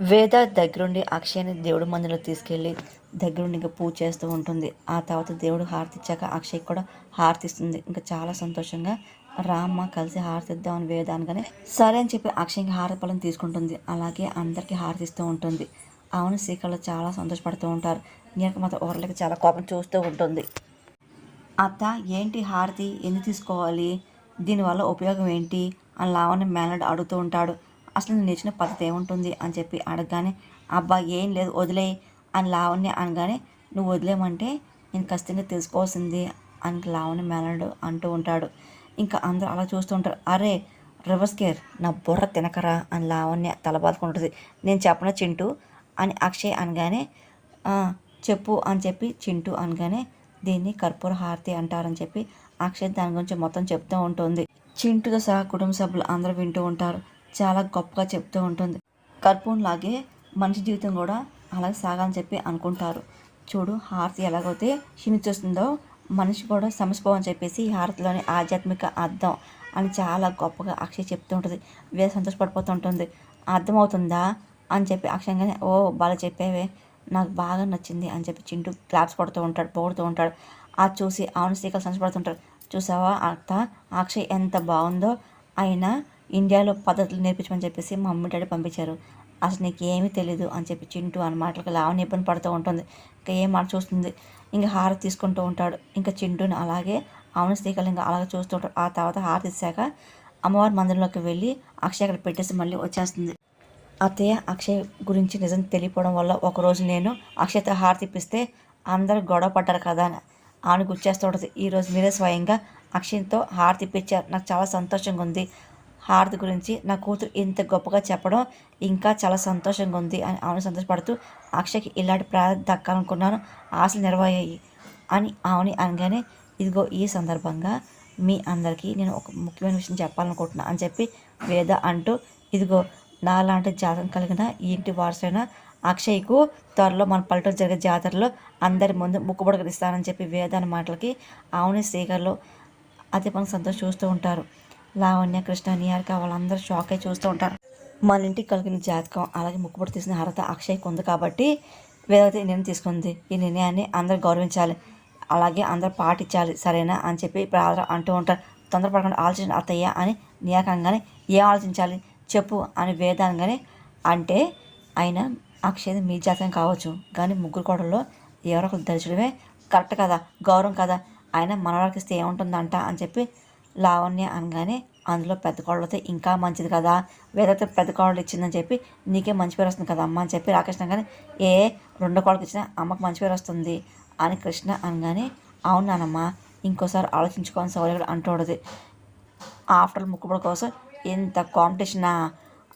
వేద దగ్గరుండి అక్షయ్ని దేవుడి మందిలో తీసుకెళ్ళి దగ్గరుండి ఇంకా పూజ చేస్తూ ఉంటుంది. ఆ తర్వాత దేవుడు హారతి ఇచ్చాక అక్షయ్ కూడా హారతి ఇస్తుంది ఇంకా చాలా సంతోషంగా రామ్మ కలిసి హారతి ఇద్దామని వేద అనగానే సరే అని చెప్పి అక్షయ్కి ఇంకా హారతి తీసుకుంటుంది. అలాగే అందరికీ హారతి ఇస్తూ ఉంటుంది. అవును శ్రీకళ చాలా సంతోషపడుతూ ఉంటారు. నేను మాత్రం ఒకరికి చాలా కోపం చూస్తూ ఉంటుంది. అత్త ఏంటి హారతి? ఎందుకు తీసుకోవాలి? దీనివల్ల ఉపయోగం ఏంటి? అని లావణ్య మేనడ్ అడుగుతూ ఉంటాడు. అసలు నేను పద్ధతి ఏముంటుంది అని చెప్పి అడగగానే అబ్బా ఏం లేదు వదిలేయి అని లావణ్య అనగానే నువ్వు వదిలేమంటే నేను ఖచ్చితంగా తెలుసుకోవాల్సింది అని లావణ్య మేనడు అంటూ ఉంటాడు. ఇంకా అందరూ అలా చూస్తూ ఉంటారు. అరే రివర్స్ కేర్ నా బుర్ర తినకరా అని లావణ్య తల బాదుకుంటుంది నేను చెప్పన చింటూ అని అక్షయ్ అనగానే చెప్పు అని చెప్పి చింటూ అనగానే దీన్ని కర్పూర హారతి అంటారని చెప్పి అక్షయ్ దాని గురించి మొత్తం చెప్తూ ఉంటుంది. చింటూతో సహా కుటుంబ సభ్యులు అందరూ వింటూ ఉంటారు. చాలా గొప్పగా చెప్తూ ఉంటుంది. కర్పూరులాగే మనిషి జీవితం కూడా అలాగే సాగాలని చెప్పి అనుకుంటారు. చూడు హారతి ఎలాగైతే క్షీణించేస్తుందో మనిషి కూడా సమసిపోవని చెప్పేసి ఈ హారతిలోని ఆధ్యాత్మిక అర్థం అని చాలా గొప్పగా అక్షయ్ చెప్తూ ఉంటుంది. వేరే సంతోషపడిపోతూ ఉంటుంది. అర్థమవుతుందా అని చెప్పి అక్షయంగానే ఓ బాగా చెప్పేవే నాకు బాగా నచ్చింది అని చెప్పి చింటూ క్లాప్స్ కొడుతూ ఉంటాడు పొగుడుతూ ఉంటాడు. అది చూసి అవును శ్రీకలు సంతోషపడుతుంటాడు చూసావా అత్త అక్షయ్ ఎంత బాగుందో. అయినా ఇండియాలో పద్ధతులు నేర్పించమని చెప్పేసి మా మమ్మీ డాడీ పంపించారు. అసలు నీకు ఏమీ తెలీదు అని చెప్పి చింటూ అన్న మాటలకు లావణ్య ఇబ్బంది పడుతూ ఉంటుంది. ఇంకా ఏం మాట చూస్తుంది? ఇంకా హారతి తీసుకుంటూ ఉంటాడు. ఇంకా చింటూని అలాగే అవును శ్రీకలు అలాగే చూస్తూ ఉంటాడు. ఆ తర్వాత హారతి ఇచ్చాక అమ్మవారి మందిరంలోకి వెళ్ళి అక్షయ్ అక్కడ పెట్టేసి మళ్ళీ వచ్చేస్తుంది. అత్తయ్య అక్షయ్ గురించి నిజం తెలియపోవడం వల్ల ఒకరోజు నేను అక్షయ్తో హారతి ఇప్పిస్తే అందరూ గొడవ పడ్డారు కదా అని ఆమె గుర్చేస్తూ ఉంటుంది. ఈరోజు మీరే స్వయంగా అక్షయ్తో హారతి ఇప్పించారు. నాకు చాలా సంతోషంగా ఉంది. హారతి గురించి నా కూతురు ఇంత గొప్పగా చెప్పడం ఇంకా చాలా సంతోషంగా ఉంది అని ఆమెను సంతోషపడుతూ అక్షయ్కి ఇలాంటి ప్రార్థన దక్కాలనుకున్నాను ఆశలు నెరవేరాయి అని ఆమెని అనగానే ఇదిగో ఈ సందర్భంగా మీ అందరికీ నేను ఒక ముఖ్యమైన విషయం చెప్పాలనుకుంటున్నా అని చెప్పి వేద అంటూ ఇదిగో నాలాంటి జాతకం కలిగిన ఇంటి వారసైన అక్షయ్కు త్వరలో మన పల్లెటూరు జరిగే జాతరలో అందరి ముందు ముక్కుబడగలిస్తానని చెప్పి వేద అనే మాటలకి ఆవుని శ్రీగారు అతి పని సంతోషం చూస్తూ ఉంటారు. లావణ్య కృష్ణ నిహారిక వాళ్ళందరూ షాక్ అయి చూస్తూ ఉంటారు. మన ఇంటికి కలిగిన జాతకం అలాగే ముక్కుబడి తీసిన అర్హత అక్షయ్ కొంది కాబట్టి వేదవతి ఈ నిర్ణయం తీసుకుంది. ఈ నిర్ణయాన్ని అందరూ గౌరవించాలి. అలాగే అందరూ పాటించాలి సరేనా అని చెప్పి ఇప్పుడు అంటూ ఉంటారు. తొందరపడకుండా ఆలోచించిన అత్తయ్య అని నియాకంగానే ఏం ఆలోచించాలి? చెప్పు అని వేదాంగానే అంటే అయినా అక్షయ్ మీ జాతకం కావచ్చు. కానీ ముగ్గురు కోడల్లో ఎవరో ఒకరు ధరించడమే కరెక్ట్ కదా? గౌరవం కదా? అయినా మనవాళ్ళకి ఇస్తే ఏముంటుందంట అని చెప్పి లావణ్య అనగానే అందులో పెద్ద కోడలు అయితే ఇంకా మంచిది కదా. వేదైతే పెద్ద కోడలు ఇచ్చిందని చెప్పి నీకే మంచి పేరు వస్తుంది కదా అమ్మ అని చెప్పి రాకృష్ణ కానీ ఏ రెండో కోడలకు ఇచ్చినా అమ్మకు మంచి పేరు వస్తుంది అని కృష్ణ అనగానే అవును ఇంకోసారి ఆలోచించుకోవాలని సౌర్యుడు అంటూడదు ఆఫ్టర్ ఆల్ ముక్కుబడి కోసం ఇంత కాంపిటీషనా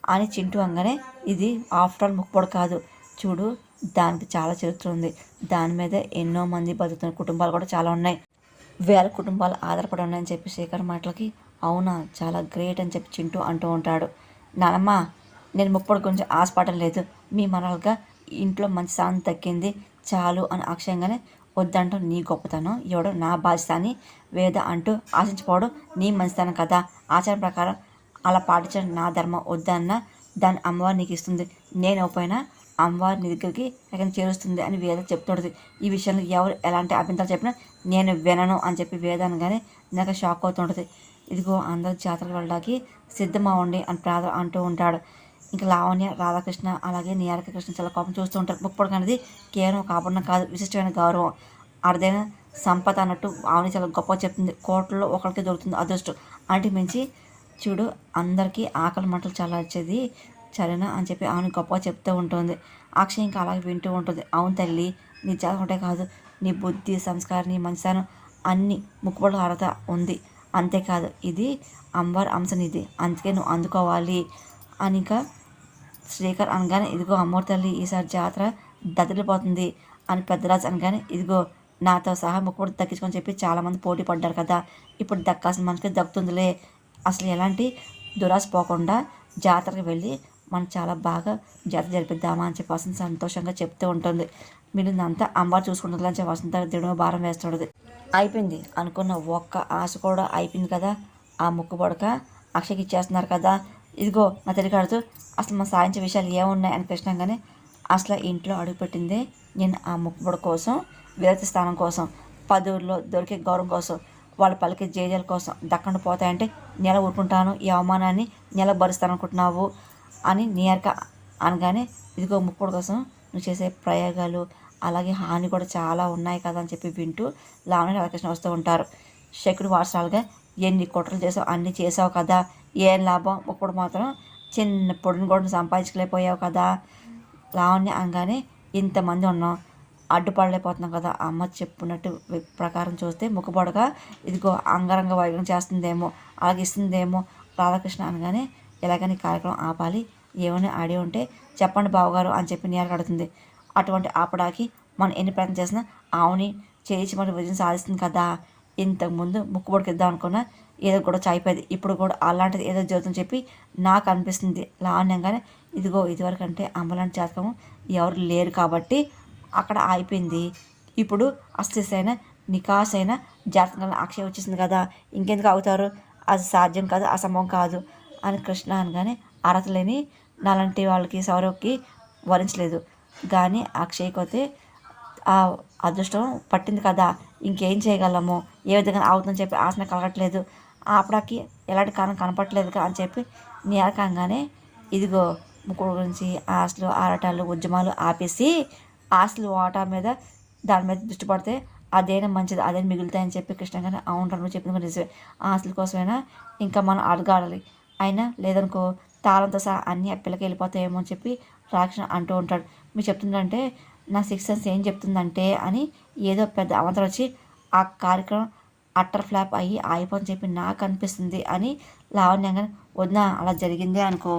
అని చింటూ అనగానే ఇది ఆఫ్టర్ ముక్కుబడి కాదు. చూడు దానికి చాలా చరిత్ర ఉంది. దాని మీద ఎన్నో మంది బతుకుతున్న కుటుంబాలు కూడా చాలా ఉన్నాయి. వేల కుటుంబాలు ఆధారపడి ఉన్నాయని చెప్పి శేఖర్ మాటలకి అవునా చాలా గ్రేట్ అని చెప్పి చింటూ అంటూ ఉంటాడు. నానమ్మ నేను ముప్పటి గురించి ఆశపడడం లేదు. మీ మనలుగా ఇంట్లో మంచి స్థానం తగ్గింది చాలు అని అక్షయంగానే వద్దంటూ నీ గొప్పతనం ఇవ్వడం నా బాధ్యత అని వేద అంటూ ఆశించుకోవడం నీ మంచితనం కదా. ఆచారం ప్రకారం అలా పాటించడం నా ధర్మం. వద్దన్న దాని అమ్మవారు నీకు ఇస్తుంది. నేను పోయినా అమ్మవారిని దగ్గరికి ఎక్కడ చేరుస్తుంది అని వేద చెప్తుంటుంది. ఈ విషయంలో ఎవరు ఎలాంటి అభ్యంతరాలు చెప్పినా నేను వినను అని చెప్పి వేద అనగానే నాకు షాక్ అవుతుంటుంది. ఇదిగో అందరూ జాతరకు వెళ్ళడానికి సిద్ధమవ్వండి అని ప్రాధ అంటూ ఉంటాడు. ఇంకా లావణ్య రాధాకృష్ణ అలాగే నియారక కృష్ణ చాలా కోపం చూస్తూ ఉంటారు. ముప్పటికి అనేది కేవలం ఒక ఆభరణం కాదు విశిష్టమైన గౌరవం. అరుదైన సంపద అన్నట్టు ఆవుని చాలా గొప్ప చెప్తుంది. కోట్లలో ఒకరికి దొరుకుతుంది అదృష్టం. అంటే మించి చూడు అందరికీ ఆకలి మంటలు చాలా వచ్చేది సరేనా అని చెప్పి ఆమెను గొప్పగా చెప్తూ ఉంటుంది. అక్షయ్ ఇంకా అలాగే వింటూ ఉంటుంది. అవును తల్లి నీ జాతకం కాదు. నీ బుద్ధి సంస్కారం నీ మంచితనం అన్ని ముక్కుబడి అర్హత ఉంది. అంతేకాదు ఇది అమ్మవారి అంశనిది అందుకే నువ్వు అందుకోవాలి. అని ఇంకా శ్రీకర్ అనగానే ఇదిగో అమ్మవారి తల్లి ఈసారి జాతర దదిలిపోతుంది అని పెద్దరాజు అనగానే ఇదిగో నాతో సహా ముక్కుబడి దక్కించుకొని చెప్పి చాలామంది పోటీ పడ్డారు కదా. ఇప్పుడు దక్కాల్సిన మనకి దక్కుతుందిలే. అసలు ఎలాంటి దురాశ పోకుండా జాతరకు వెళ్ళి మనం చాలా బాగా జాతర జరిపిద్దామా అని చెప్పి వసంత సంతోషంగా చెప్తూ ఉంటుంది. మిగిలినంతా అమ్మవారు చూసుకుంటుందని చెప్పి వసంత దేవుడు భారం వేస్తుంటుంది. అయిపోయింది. అనుకున్న ఒక్క ఆశ కూడా అయిపోయింది కదా. ఆ ముక్కు పడక అక్షకి ఇచ్చేస్తున్నారు కదా. ఇదిగో నా తెలియకాడుతూ అసలు మా సాధించే విషయాలు ఏమున్నాయి అని కృష్ణ కానీ అసలు ఇంట్లో అడుగుపెట్టిందే నేను ఆ ముక్కుబడి కోసం విరతి స్థానం కోసం పదవుల్లో దొరికే గౌరవం కోసం వాళ్ళ పలికే జేజల కోసం దక్కకుండా పోతాయంటే నెల ఊరుకుంటాను. ఈ అవమానాన్ని నెల భరిస్తాను అనుకుంటున్నావు అని నియర్గా అనగానే ఇదిగో ముక్కుడు కోసం నువ్వు చేసే ప్రయోగాలు అలాగే హాని కూడా చాలా ఉన్నాయి కదా అని చెప్పి వింటూ లావణ్య రాధాకృష్ణ వస్తూ ఉంటారు. శకుడు వారసాలుగా ఎన్ని కుట్రలు చేసావు అన్నీ చేసావు కదా ఏం లాభం? ఇప్పుడు మాత్రం చిన్న పొడిని కూడా సంపాదించలేకపోయావు కదా లావణ్య అనగానే ఇంతమంది ఉన్నాం అడ్డుపడలేకపోతున్నాం కదా అమ్మ చెప్పున్నట్టు ప్రకారం చూస్తే ముఖపొడగా ఇదిగో అంగరంగ వైద్యం చేస్తుందేమో అలాగే ఇస్తుందేమో రాధాకృష్ణ అనగానే ఎలాగని కార్యక్రమం ఆపాలి ఏమైనా ఆడి ఉంటే చెప్పండి బావగారు అని చెప్పి నేర కడుతుంది అటువంటి ఆపడానికి మనం ఎన్ని ప్రయత్నం చేసినా ఆవుని చేయించి మన విజయం సాధిస్తుంది కదా. ఇంతకుముందు ముక్కుబడికి ఇద్దాం అనుకున్నా ఏదో కూడా చాయిపోయేది. ఇప్పుడు కూడా అలాంటిది ఏదో జరుగుతుందని చెప్పి నాకు అనిపిస్తుంది. లావణ్యంగానే ఇదిగో ఇదివరకు అంటే అమ్మలాంటి జాతకం ఎవరు లేరు కాబట్టి అక్కడ ఆగిపోయింది. ఇప్పుడు అస్థిసైన నికాసైన జాతకంగా అక్షయ వచ్చేసింది కదా. ఇంకెందుకు అవుతారు అది సాధ్యం కాదు అసంభవం కాదు. అని కృష్ణ అనగానే అర్హత లేని నాలాంటి వాళ్ళకి సౌరవ్కి వరించలేదు. కానీ అక్షయ్కి ఆ అదృష్టం పట్టింది కదా ఇంకేం చేయగలము? ఏ విధంగా అవుతుందని చెప్పి ఆశన కలగట్లేదు. ఆపడానికి ఎలాంటి కారణం కనపట్లేదు అని చెప్పి నేరకంగానే ఇదిగో ముక్కుడు గురించి ఆశలు ఆరాటాలు ఉద్యమాలు ఆపేసి ఆశలు వాటా మీద దాని మీద దృష్టి పడితే అదేనా మంచిది అదే మిగులుతాయని చెప్పి కృష్ణ గారు అవును నువ్వు చెప్పింది కూడా నిజమే. ఆశల కోసమైనా ఇంకా మనం అడగాడాలి. అయినా లేదనుకో తాళంతో సహా అన్ని ఆ పిల్లకి వెళ్ళిపోతాయేమో అని చెప్పి రాక్షణ అంటూ ఉంటాడు. మీరు చెప్తుందంటే నా సిక్స్ సెన్స్ ఏం చెప్తుందంటే అని ఏదో పెద్ద అవంతరం వచ్చి ఆ కార్యక్రమం అట్టర్ ఫ్లాప్ అయ్యి ఆగిపోని చెప్పి నాకు అనిపిస్తుంది అని లావణ్యంగా వదిన అలా జరిగిందే అనుకో.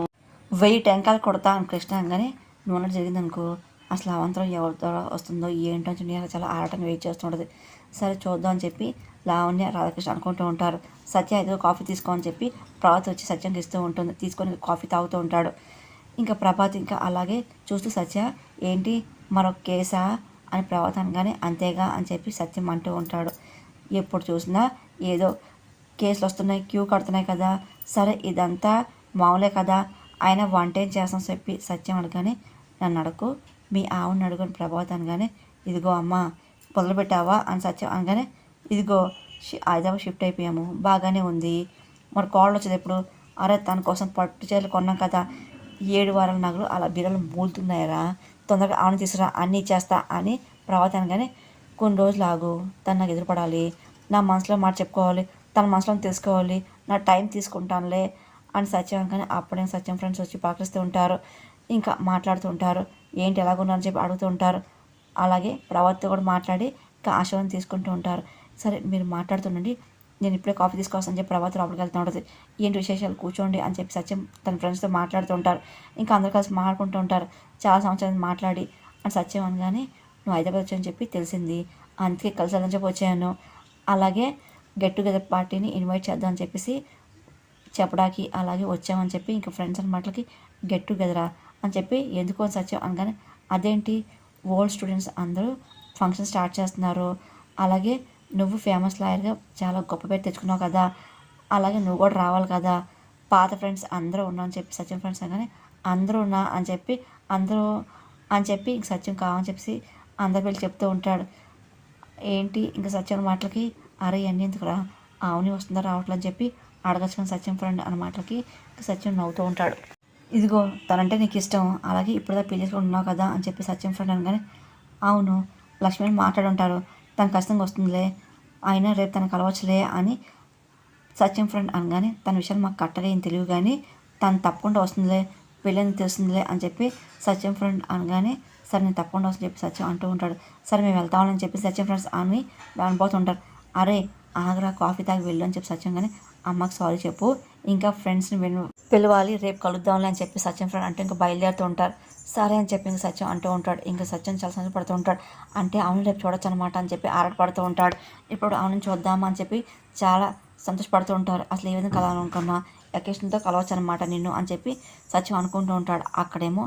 వెయ్యి టెంకాయలు కొడతా అని కృష్ణంగానే నూనె జరిగింది అనుకో అసలు అవంతరం ఎవరితో వస్తుందో ఏంటో అని చాలా ఆరాటం వెయిట్ చేస్తుంటుంది సరే చూద్దాం అని చెప్పి లావణ్య రాధాకృష్ణ అనుకుంటూ ఉంటారు. సత్య ఏదో కాఫీ తీసుకో అని చెప్పి ప్రభాత్ వచ్చి సత్యంకి ఇస్తూ ఉంటుంది. తీసుకొని కాఫీ తాగుతూ ఉంటాడు. ఇంకా ప్రభాత్ ఇంకా అలాగే చూస్తూ సత్య ఏంటి? మరొక కేసా? అని ప్రభాత్ అనగానే అంతేగా అని చెప్పి సత్యం అంటూ ఉంటాడు. ఎప్పుడు చూసినా ఏదో కేసులు వస్తున్నాయి క్యూ కడుతున్నాయి కదా. సరే ఇదంతా మామూలే కదా. ఆయన వంట ఏం చేస్తాం? చెప్పి సత్యం అనగానే నన్ను అడకు. మీ ఆవుని అడుగుని ప్రభాత్ అనగానే ఇదిగో అమ్మ మొదలు పెట్టావా అని సత్యం అనగానే ఇదిగో షి- హైదరాబాద్ షిఫ్ట్ అయిపోయాము. బాగానే ఉంది. మరి కాళ్ళు వచ్చేది ఎప్పుడు? అరే తన కోసం పట్టు చీరలు కొన్నాం కదా. ఏడు వారాల నగలు అలా బీరలు మూలుతున్నాయరా. తొందరగా ఆవుని తీసుకురా అన్నీ చేస్తా అని ప్రవర్తన కానీ కొన్ని రోజులు ఆగు. తను నాకు ఎదురుపడాలి. నా మనసులో మాట చెప్పుకోవాలి. తన మనసులో తెలుసుకోవాలి. నా టైం తీసుకుంటానులే అని సత్యం కానీ అప్పుడే సత్యం ఫ్రెండ్స్ వచ్చి పాకిస్తూ ఉంటారు. ఇంకా మాట్లాడుతూ ఉంటారు. ఏంటి ఎలాగున్నారని చెప్పి అడుగుతూ ఉంటారు. అలాగే ప్రవర్తి కూడా మాట్లాడి ఇంకా ఆశీర్వాదం తీసుకుంటూ ఉంటారు. సరే మీరు మాట్లాడుతుండండి. నేను ఇప్పుడే కాఫీ తీసుకోవాలని చెప్పి ప్రభాత్ లోపలికి వెళ్తూ ఉంటుంది ఏంటి విశేషాలు? కూర్చోండి అని చెప్పి సత్యం తన ఫ్రెండ్స్తో మాట్లాడుతూ ఉంటారు. ఇంకా అందరు కలిసి మాట్లాడుకుంటూ ఉంటారు. చాలా సంవత్సరాలు మాట్లాడి. అని సత్యం అనగానే నువ్వు హైదరాబాద్ వచ్చాయని చెప్పి తెలిసింది. అందుకే కలిసి వెళ్ళని చెప్పి వచ్చాను. అలాగే గెట్ టుగెదర్ పార్టీని ఇన్వైట్ చేద్దాం అని చెప్పేసి చెప్పడానికి అలాగే వచ్చామని చెప్పి ఇంకా ఫ్రెండ్స్ అన్న మాటలకి గెట్ టుగెదరా అని చెప్పి ఎందుకు అని సత్యం అనగానే అదేంటి? ఓల్డ్ స్టూడెంట్స్ అందరూ ఫంక్షన్ స్టార్ట్ చేస్తున్నారు. అలాగే నువ్వు ఫేమస్ లాయర్గా చాలా గొప్ప పేరు తెచ్చుకున్నావు కదా. అలాగే నువ్వు కూడా రావాలి కదా. పాత ఫ్రెండ్స్ అందరూ ఉన్నా అని చెప్పి సత్యం ఫ్రెండ్స్ అనగానే అందరూ ఉన్నా అని చెప్పి అందరూ అని చెప్పి ఇంక సత్యం కావని చెప్పి అందరు వెళ్ళి చెప్తూ ఉంటాడు. ఏంటి ఇంకా సత్యం మాటలకి అరే అన్నీ ఎందుకురా? ఆవుని వస్తుందా రావట్లేదు అని చెప్పి అడగచ్చు కానీ సత్యం ఫ్రెండ్ అన్న మాటలకి ఇంక సత్యం నవ్వుతూ ఉంటాడు. ఇదిగో తనంటే నీకు ఇష్టం. అలాగే ఇప్పుడు పెళ్ళి చేసుకుని ఉన్నావు కదా అని చెప్పి సత్యం ఫ్రెండ్ అనగానే అవును లక్ష్మణ్ మాట్లాడుంటారు. తను ఖచ్చితంగా వస్తుందిలే అయినా రేపు తనకు కలవచ్చులే అని సత్యం ఫ్రెండ్ అనగానే తన విషయాలు మాకు కట్టలే ఏం తెలియదు కానీ తను తప్పకుండా వస్తుందిలే పెళ్ళని తెలుస్తుందిలే అని చెప్పి సత్యం ఫ్రెండ్ అనగానే సరే నేను తప్పకుండా వస్తుంది చెప్పి సత్యం అంటూ ఉంటాడు. సరే మేము వెళ్తామని చెప్పి సత్యం ఫ్రెండ్స్ అని వెళ్ళిపోతుంటారు అరే ఆగ్రా కాఫీ తాగి వెళ్ళు అని చెప్పి సత్యం కానీ అమ్మకి సారీ చెప్పు. ఇంకా ఫ్రెండ్స్ని విను పిలవాలి రేపు కలుద్దాంలే అని చెప్పి సత్యం ఫ్రెండ్ అంటే ఇంకా బయలుదేరుతూ ఉంటారు సరే అని చెప్పి ఇంకా సత్యం అంటూ ఉంటాడు. ఇంకా సత్యం చాలా సంతోషపడుతూ ఉంటాడు. అంటే అవును రేపు చూడొచ్చు అనమాట అని చెప్పి ఆరాటపడుతూ ఉంటాడు. ఇప్పుడు అవును చూద్దామా అని చెప్పి చాలా సంతోషపడుతూ ఉంటారు. అసలు ఏ విధంగా కలవాలనుకున్నా ఎకేషన్తో కలవచ్చు అనమాట నిన్ను అని చెప్పి సత్యం అనుకుంటూ ఉంటాడు. అక్కడేమో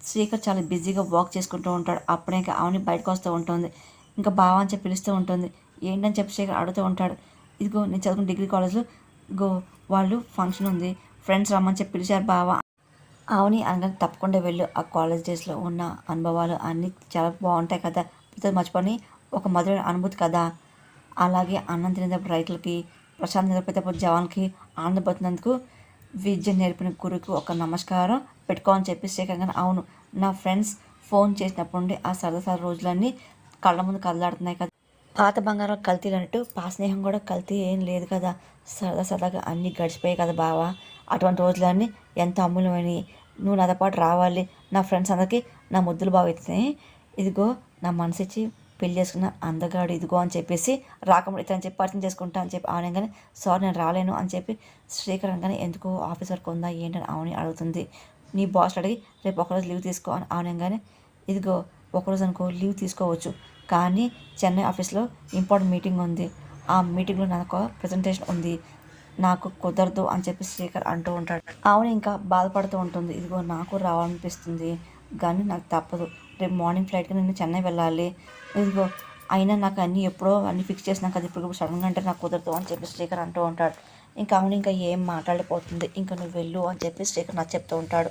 శ్రీకర్ చాలా బిజీగా వాక్ చేసుకుంటూ ఉంటాడు. అప్పుడే ఇంకా అవని బయటకు వస్తూ ఉంటుంది. ఇంకా బావ అని చెప్పి పిలుస్తూ ఉంటుంది. ఏంటని చెప్పి శ్రీకర్ అడుగుతూ ఉంటాడు. ఇదిగో నేను చదువుకున్న డిగ్రీ కాలేజ్లో గో వాళ్ళు ఫంక్షన్ ఉంది. ఫ్రెండ్స్ రమ్మని చెప్పి పిలిచారు బావ. అవుని అనగానే తప్పకుండా వెళ్ళు. ఆ కాలేజ్ డేస్లో ఉన్న అనుభవాలు అన్నీ చాలా బాగుంటాయి కదా. మర్చిపోని ఒక మధురైన అనుభూతి కదా. అలాగే అన్నం తినేటప్పుడు రైతులకి ప్రశాంతం నిద్రపోయేటప్పుడు జవాన్కి ఆనందపడుతున్నందుకు విద్య నేర్పిన గురుకు ఒక నమస్కారం పెట్టుకోవాలని చెప్పి శ్రీకంగా అవును. నా ఫ్రెండ్స్ ఫోన్ చేసినప్పటి నుండి ఆ సరదా సరదా రోజులన్నీ కళ్ళ ముందు కదలాడుతున్నాయి కదా. పాత బంగారం కల్తీ అన్నట్టు పా స్నేహం కూడా కల్తీ ఏం లేదు కదా. సరదా సరదాగా అన్నీ గడిచిపోయాయి కదా బావా. అటువంటి రోజులన్నీ ఎంత అమూల్యమైనవి నువ్వు నాతో పాటు రావాలి. నా ఫ్రెండ్స్ అందరికీ నా ముద్దులు బాగా ఇదిగో నా మనసు ఇచ్చి పెళ్ళి చేసుకున్న అందగాడు ఇదిగో అని చెప్పేసి రాకముడు ఇతను చెప్పి పరిచయం చేసుకుంటా అని చెప్పి ఆవనగానే సార్ నేను రాలేను అని చెప్పి శ్రీకర్ అనగానే ఎందుకు ఆఫీస్ వర్క్ ఉందా ఏంటని ఆవని అడుగుతుంది. నీ బాస్ అడిగి రేపు ఒకరోజు లీవ్ తీసుకో అని ఆవనగానే ఇదిగో ఒకరోజు అనుకో లీవ్ తీసుకోవచ్చు. కానీ చెన్నై ఆఫీస్లో ఇంపార్టెంట్ మీటింగ్ ఉంది. ఆ మీటింగ్లో నాకు ప్రజెంటేషన్ ఉంది. నాకు కుదరదు అని చెప్పి శ్రీకర్ అంటూ ఉంటాడు. ఆవిడ ఇంకా బాధపడుతూ ఉంటుంది. ఇదిగో నాకు రావాలనిపిస్తుంది కానీ నాకు తప్పదు. రేపు మార్నింగ్ ఫ్లైట్కి నేను చెన్నై వెళ్ళాలి. ఇదిగో అయినా నాకు అన్నీ ఎప్పుడో అన్నీ ఫిక్స్ చేసినా కదా ఇప్పుడు సడన్గా అంటే నాకు కుదరదు అని చెప్పి శ్రీకర్ అంటూ ఉంటాడు. ఇంకా అవును ఇంకా ఏం మాట్లాడిపోతుంది ఇంకా నువ్వు వెళ్ళు అని చెప్పి శ్రీకర్ నాకు చెప్తూ ఉంటాడు.